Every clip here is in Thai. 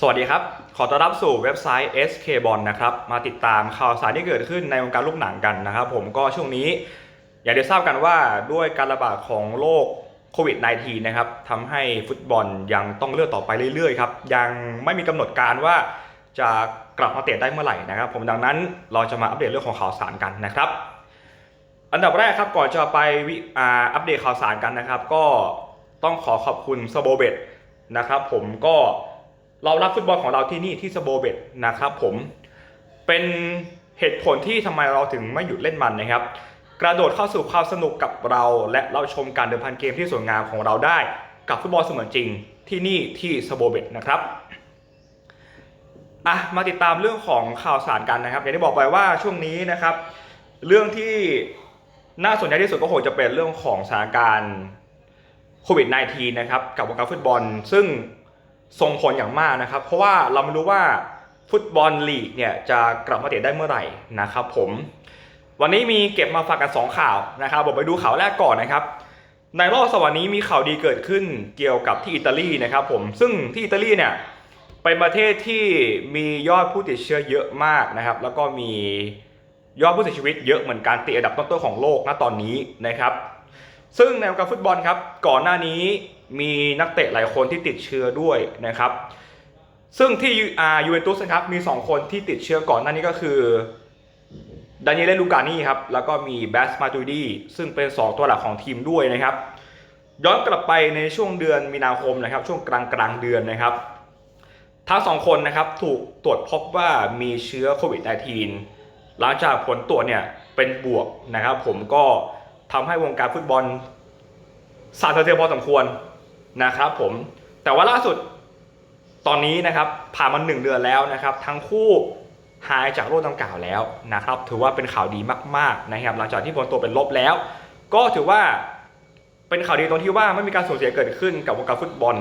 สวัสดีครับ ขอต้อนรับสู่เว็บไซต์ SK b o n นะครับ มาติดตามข่าวสารที่เกิดขึ้นในวงการลูกหนังกันนะครับ ผมก็ช่วงนี้ อย่างที่ทราบกันว่าด้วยการระบาดของโรคโควิด -19 นะครับทำให้ฟุตบอลยังต้องเลื่อนต่อไปเรื่อยๆครับ ยังไม่มีกำหนดการว่าจะกลับมาเตะได้เมื่อไหร่นะครับ ผมดังนั้นเราจะมาอัปเดตเรื่องของข่าวสารกันนะครับ อันดับแรกครับก่อนจะไปวิอัปเดตข่าวสารกันนะครับ ก็ต้องขอขอบคุณสโบเบตนะครับ ผมก็ เรารับฟุตบอลของเราที่นี่ที่สโบเบตนะครับผมเป็นเหตุผลที่ทำไมเราถึงไม่หยุดเล่นมันนะครับ กระโดดเข้าสู่ความสนุกกับเรา และเราชมการเดินพันเกมที่สวยงามของเราได้ กับฟุตบอลเสมือนจริงที่นี่ที่สโบเบตนะครับอะมาติดตามเรื่องของข่าวสารกันนะครับ อย่างที่บอกไปว่าช่วงนี้นะครับ เรื่องที่น่าสนใจที่สุดก็คงจะเป็นเรื่องของสถานการณ์โควิด -19 นะครับกับวงการฟุตบอล ซึ่ง ส่งผลอย่างมากนะครับ เพราะว่าเราไม่รู้ว่าฟุตบอลลีกเนี่ยจะกลับมาเตะได้เมื่อไหร่นะครับผม วันนี้มีเก็บมาฝากกัน 2 ข่าวนะครับผมไปดูข่าวแรกก่อนนะครับ ในรอบสัปดาห์นี้มีข่าวดีเกิดขึ้นเกี่ยวกับที่อิตาลีนะครับผมซึ่งที่อิตาลีเนี่ยเป็นประเทศที่มียอดผู้ติดเชื้อเยอะมากนะครับ แล้วก็มียอดผู้เสียชีวิตเยอะเหมือนกันติดอันดับต้นๆของโลกณตอนนี้นะครับ ซึ่งในวงการฟุตบอลครับก่อนหน้านี้ มีนักเตะหลายคนที่ติดเชื้อด้วยนะครับ ซึ่งที่ยูเวนตุสนะครับมี 2 คนที่ติดเชื้อก่อนหน้านี้ก็คือดานิเอลลูกานี่ครับแล้วก็มีแบสมาตูดีซึ่งเป็น 2 ตัวหลักของทีมด้วยนะครับ ย้อนกลับไปในช่วงเดือนมีนาคมนะครับ ช่วงกลางกลางเดือนนะครับทั้งสองคนนะครับถูกตรวจพบว่ามีเชื้อโควิด -19 หลังจากผลตรวจเนี่ยเป็นบวกนะครับ ผมก็ทำให้วงการฟุตบอล สั่นสะเทือนพอสมควรนะครับผมแต่ว่าล่าสุดตอนนี้นะครับผ่านมาหนึ่งเดือนแล้วนะครับ ทั้งคู่หายจากโรคดังกล่าวแล้วนะครับ ถือว่าเป็นข่าวดีมากๆนะครับ หลังจากที่ผลตรวเป็นลบแล้ว ก็ถือว่าเป็นข่าวดีตรงที่ว่าไม่มีการสูญเสียเกิดขึ้นกับวงการฟุตบอล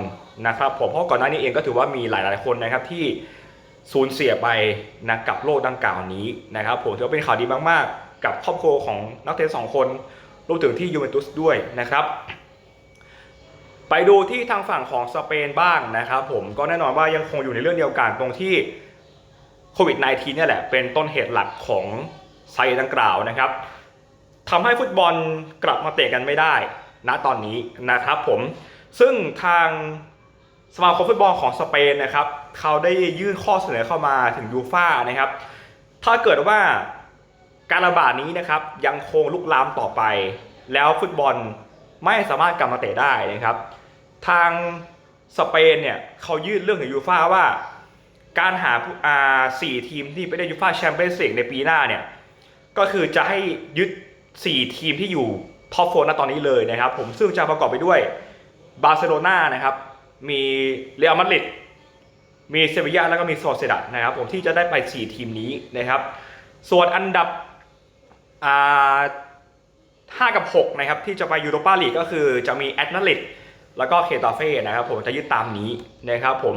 นะครับผมเพราะก่อนหน้านี้เองก็ถือว่ามีหลายๆคนนะครับที่สูญเสียไปนะกับโรคดังกล่าวนี้นะครับ ผมถือว่าเป็นข่าวดีมากๆ กับครอบครัวของนักเตะสองคนรวมถึงที่ยูเวนตุสด้วยนะครับ ไปดูที่ทางฝั่งของสเปนบ้างนะครับผมก็แน่นอนว่ายังคงอยู่ในเรื่องเดียวกันตรงที่โควิด -19 เนี่ยแหละเป็นต้นเหตุหลักของไซต์ดังกล่าวนะครับทำให้ฟุตบอลกลับมาเตะกันไม่ได้ณตอนนี้นะครับผมซึ่งทางสมาคมฟุตบอลของสเปนนะครับเขาได้ยื่นข้อเสนอเข้ามาถึงยูฟ่านะครับ ถ้าเกิดว่าการระบาดนี้นะครับยังคงลุกลามต่อไป แล้วฟุตบอล ไม่สามารถกลับมาเตะได้นะครับ ทางสเปนเนี่ยเขายื่นเรื่องถึงยูฟ่าว่าการหาผู้อ่าสี่ทีมที่ไปได้ยูฟ่าแชมเปี้ยนส์ลีกในปีหน้าเนี่ยก็คือจะให้ยึด 4 ทีมที่อยู่ท็อปโฟนตอนนี้เลยนะครับ ผมซึ่งจะประกอบไปด้วยบาร์เซโลนานะครับมีเรอัลมาดริดมีเซบียาแล้วก็มีโซเซดัดนะครับ ผมที่จะได้ไป 4 ทีมนี้นะครับ ส่วนอันดับอ่า 5 กับ 6 นะครับ ที่จะไปยูโรปาลีกก็คือจะมีแอตมาดริดแล้วก็เคตาเฟ่นะครับผมจะยึดตามนี้นะครับผม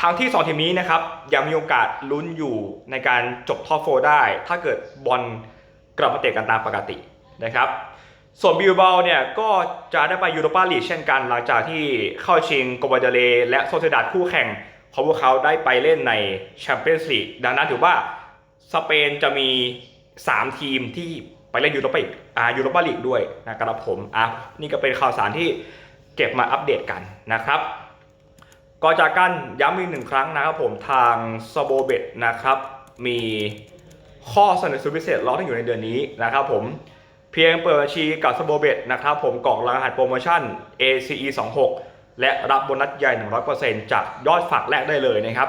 ทางที่ 2 ทีมนี้นะครับยังมีโอกาสลุ้นอยู่ในการจบท็อปโฟได้ ถ้าเกิดบอลกลับมาเตะกันตามปกตินะครับส่วนบิลเบาเนี่ยก็จะได้ไปยูโรปาลีกเช่นกัน หลังจากที่เข้าชิงโกบาเดเลและโซเซดาดคู่แข่งของพวกเขาได้ไปเล่นในแชมเปี้ยนส์ลีกดังนั้นถือว่าสเปนจะมี 3 ทีมที่ ไปเล่นยูโรปาลีกอ่ายูโรปาลีกด้วยนะครับผมอะนี่ก็เป็นข่าวสารที่เก็บมาอัปเดตกันนะครับก่อจากกันย้ำอีกหนึ่งครั้งนะครับผมทางสโบเบตนะครับมีข้อเสนอสุดพิเศษรอที่อยู่ในเดือนนี้นะครับผมเพียงเปิดบัญชีกับสโบเบตนะครับผมกรอกรหัสโปรโมชั่น ACE 26และรับโบนัสใหญ่ 100%จากยอดฝากแรกได้เลยนะครับ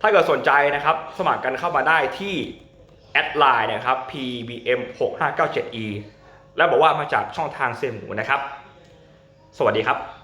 ถ้าเกิดสนใจนะครับ สมัครกันเข้ามาได้ที่ แอดไลน์นะครับ PBM 6597E และบอกว่ามาจากช่องทางเซมหมูนะครับ สวัสดีครับ